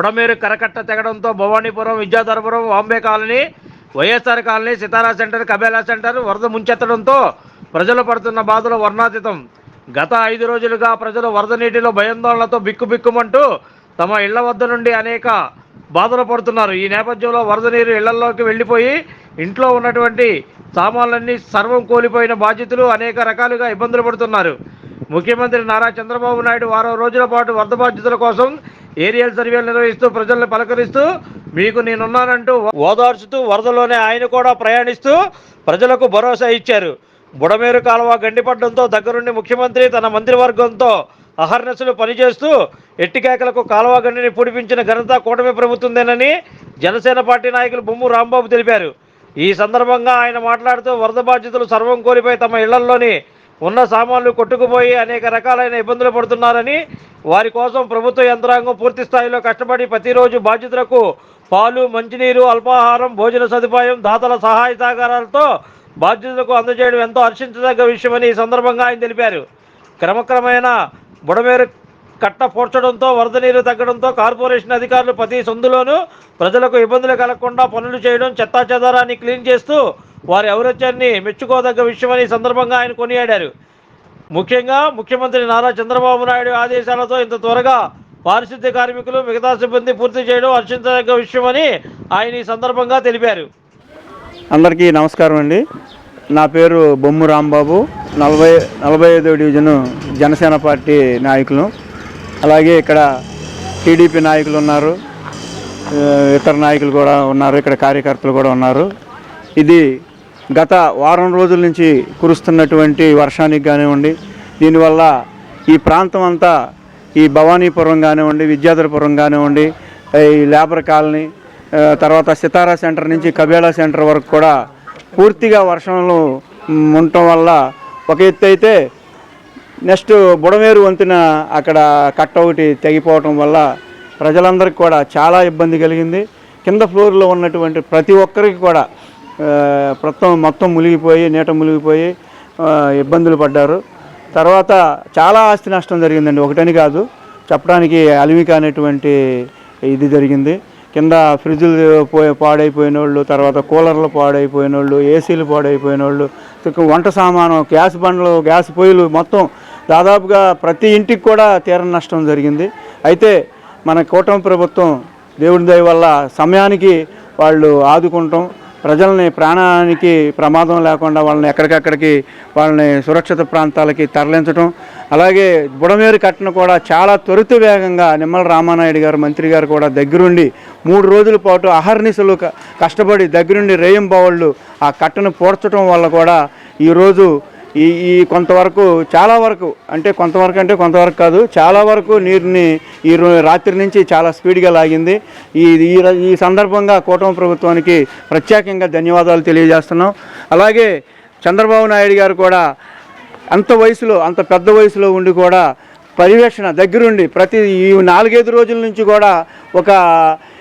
బుడమేరు కరకట్ట తెగడంతో Bhavanipuram Vidyadharapuram Vambay colony YSR colony Sitara centre కబేలా centre వరద ముంచెత్తడంతో ప్రజలు పడుతున్న బాధలు వర్ణాతీతం. గత ఐదు రోజులుగా ప్రజలు వరద నీటిలో భయాందోళనతో బిక్కుబిక్కుమంటూ తమ ఇళ్ళ వద్ద నుండి అనేక బాధలు పడుతున్నారు. ఈ నేపథ్యంలో వరద నీరు ఇళ్ళలోకి వెళ్ళిపోయి ఇంట్లో ఉన్నటువంటి సామాన్లన్నీ సర్వం కోల్పోయిన బాధితులు అనేక రకాలుగా ఇబ్బందులు పడుతున్నారు. ముఖ్యమంత్రి నారా చంద్రబాబు నాయుడు వారం రోజుల పాటు వరద బాధితుల కోసం ఏరియల్ సర్వేలు నిర్వహిస్తూ ప్రజల్ని పలకరిస్తూ మీకు నేనున్నానంటూ ఓదార్చుతూ వరదలోనే ఆయన కూడా ప్రయాణిస్తూ ప్రజలకు భరోసా ఇచ్చారు. బుడమేరు కాలువ గండిపడ్డంతో దగ్గరుండి ముఖ్యమంత్రి తన మంత్రివర్గంతో అహర్నసులు పనిచేస్తూ ఎట్టికేకలకు కాలువ గండిని పూడిపించిన ఘనత కూటమి ప్రభుత్వందేనని జనసేన పార్టీ నాయకులు బొమ్ము రాంబాబు తెలిపారు. ఈ సందర్భంగా ఆయన మాట్లాడుతూ వరద బాధితులు సర్వం కోల్పోయి తమ ఇళ్ళలోని ఉన్న సామాన్లు కొట్టుకుపోయి అనేక రకాలైన ఇబ్బందులు పడుతున్నారని వారి కోసం ప్రభుత్వ యంత్రాంగం పూర్తి స్థాయిలో కష్టపడి ప్రతిరోజు బాధితులకు పాలు మంచినీరు అల్పాహారం భోజన సదుపాయం దాతల సహాయ సహకారాలతో బాధ్యతలకు అందజేయడం ఎంతో హర్షించదగ్గ విషయమని ఈ సందర్భంగా ఆయన తెలిపారు. క్రమక్రమేణ బుడమేరు కట్ట పోడ్చడంతో వరద నీరు తగ్గడంతో కార్పొరేషన్ అధికారులు ప్రతి సందులోనూ ప్రజలకు ఇబ్బందులు కలగకుండా పనులు చేయడం చెత్తాచెదారాన్ని క్లీన్ చేస్తూ వారి ఔరత్యాన్ని మెచ్చుకోదగ్గ విషయమని సందర్భంగా ఆయన కొనియాడారు. ముఖ్యంగా ముఖ్యమంత్రి నారా చంద్రబాబు నాయుడు ఆదేశాలతో ఇంత త్వరగా పారిశుద్ధ్య కార్మికులు మిగతా సిబ్బంది పూర్తి చేయడం హర్షించదగ్గ విషయమని ఆయన ఈ సందర్భంగా తెలిపారు. అందరికీ నమస్కారం అండి. నా పేరు బొమ్ము రాంబాబు. నలభై నలభై ఐదో డివిజను జనసేన పార్టీ నాయకులు. అలాగే ఇక్కడ టీడీపీ నాయకులు ఉన్నారు ఇతర నాయకులు కూడా ఉన్నారు ఇక్కడ కార్యకర్తలు కూడా ఉన్నారు. ఇది గత వారం రోజుల నుంచి కురుస్తున్నటువంటి వర్షానికి కానివ్వండి దీనివల్ల ఈ ప్రాంతం అంతా ఈ భవానీపురం కానివ్వండి విద్యాధరపురం కానివ్వండి ఈ లేబర్ కాలనీ తర్వాత సితారా సెంటర్ నుంచి కబేళా సెంటర్ వరకు కూడా పూర్తిగా వర్షంలో ఉండటం వల్ల ఒక ఎత్తు అయితే నెక్స్ట్ బుడమేరు వంతున అక్కడ కట్ట ఒకటి తెగిపోవటం వల్ల ప్రజలందరికీ కూడా చాలా ఇబ్బంది కలిగింది. కింద ఫ్లోర్లో ఉన్నటువంటి ప్రతి ఒక్కరికి కూడా ఆ, మొత్తం మొత్తం మునిగిపోయి నీట మునిగిపోయి ఇబ్బందులు పడ్డారు. తర్వాత చాలా ఆస్తి నష్టం జరిగిందండి. ఒకటని కాదు చెప్పడానికి అలిమి అనేటువంటి ఇది జరిగింది. కింద ఫ్రిడ్జ్లు పోయి పాడైపోయిన వాళ్ళు తర్వాత కూలర్లు పాడైపోయిన వాళ్ళు ఏసీలు పాడైపోయిన వాళ్ళు వంట సామాను గ్యాస్ బండ్లు గ్యాస్ పొయ్యిలు మొత్తం దాదాపుగా ప్రతి ఇంటికి కూడా తీర నష్టం జరిగింది. అయితే మన కూటమి ప్రభుత్వం దేవుడి దయ వల్ల సమయానికి వాళ్ళు ఆదుకుంటాం. ప్రజల్ని ప్రాణానికి ప్రమాదం లేకుండా వాళ్ళని ఎక్కడికక్కడికి వాళ్ళని సురక్షిత ప్రాంతాలకి తరలించడం అలాగే బుడమేరు కట్టను కూడా చాలా త్వరిత వేగంగా నిమ్మల రామానాయుడు గారు మంత్రి గారు కూడా దగ్గరుండి మూడు రోజుల పాటు అహర్నిశలు క- కష్టపడి దగ్గరుండి రేయం బావళ్ళు ఆ కట్టను పోడ్చడం వల్ల కూడా ఈరోజు ఈ ఈ కొంతవరకు చాలా వరకు అంటే కొంతవరకు అంటే కొంతవరకు కాదు చాలా వరకు నీరుని ఈ రో- రాత్రి నుంచి చాలా స్పీడ్గా లాగింది. ఈ ఈ ఈ సందర్భంగా కూటమి ప్రభుత్వానికి ప్రత్యేకంగా ధన్యవాదాలు తెలియజేస్తున్నాం. అలాగే చంద్రబాబు నాయుడు గారు కూడా అంత వయసులో అంత పెద్ద వయసులో ఉండి కూడా పర్యవేక్షణ దగ్గరుండి ప్రతి ఈ నాలుగైదు రోజుల నుంచి కూడా ఒక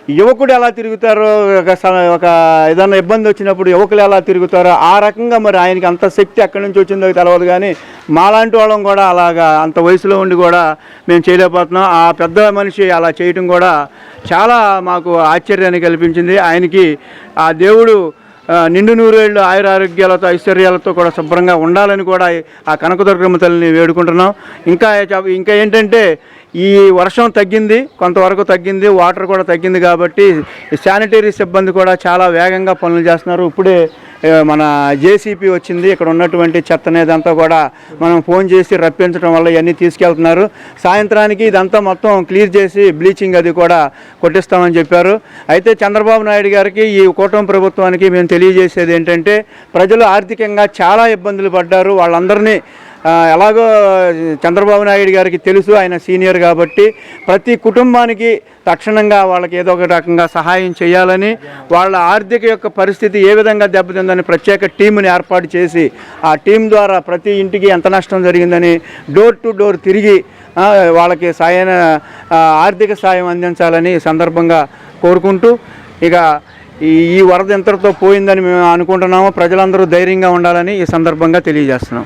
యువకుడు ఎలా తిరుగుతారో ఒక స- ఒక ఏదైనా ఇబ్బంది వచ్చినప్పుడు యువకులు ఎలా తిరుగుతారో ఆ రకంగా మరి ఆయనకి అంత శక్తి ఎక్కడి నుంచి వచ్చిందో తెలియదు కానీ మాలాంటి వాళ్ళం కూడా అలాగా అంత వయసులో ఉండి కూడా మేము చేయలేకపోతున్నాం. ఆ పెద్ద మనిషి అలా చేయటం కూడా చాలా మాకు ఆశ్చర్యాన్ని కల్పించింది. ఆయనకి ఆ దేవుడు నిండు నూరేళ్ళు ఆయుర ఆరోగ్యాలతో ఐశ్వర్యాలతో కూడా శుభ్రంగా ఉండాలని కూడా ఆ కనకదుర్గమ్మ తల్లిని వేడుకుంటున్నాం. ఇంకా ఇంకా ఏంటంటే ఈ వర్షం తగ్గింది కొంతవరకు తగ్గింది వాటర్ కూడా తగ్గింది కాబట్టి శానిటరీ సిబ్బంది కూడా చాలా వేగంగా పనులు చేస్తున్నారు. ఇప్పుడే మన జేసీపీ వచ్చింది ఇక్కడ ఉన్నటువంటి చెత్త అనేదంతా కూడా మనం ఫోన్ చేసి రప్పించడం వల్ల ఇవన్నీ తీసుకెళ్తున్నారు. సాయంత్రానికి ఇదంతా మొత్తం క్లియర్ చేసి బ్లీచింగ్ అది కూడా కొట్టిస్తామని చెప్పారు. అయితే చంద్రబాబు నాయుడు గారికి ఈ కూటమి ప్రభుత్వానికి మేము తెలియజేసేది ఏంటంటే ప్రజలు ఆర్థికంగా చాలా ఇబ్బందులు పడ్డారు. వాళ్ళందరినీ ఎలాగో చంద్రబాబు నాయుడు గారికి తెలుసు ఆయన సీనియర్ కాబట్టి ప్రతి కుటుంబానికి తక్షణంగా వాళ్ళకి ఏదో ఒక రకంగా సహాయం చేయాలని వాళ్ళ ఆర్థిక యొక్క పరిస్థితి ఏ విధంగా దెబ్బతిందని ప్రత్యేక టీంని ఏర్పాటు చేసి ఆ టీం ద్వారా ప్రతి ఇంటికి ఎంత నష్టం జరిగిందని డోర్ టు డోర్ తిరిగి వాళ్ళకి సాయన ఆర్థిక సాయం అందించాలని ఈ సందర్భంగా కోరుకుంటూ ఇక ఈ వరద ఇంతటితో పోయిందని మేము అనుకుంటున్నాము. ప్రజలందరూ ధైర్యంగా ఉండాలని ఈ సందర్భంగా తెలియజేస్తున్నాం.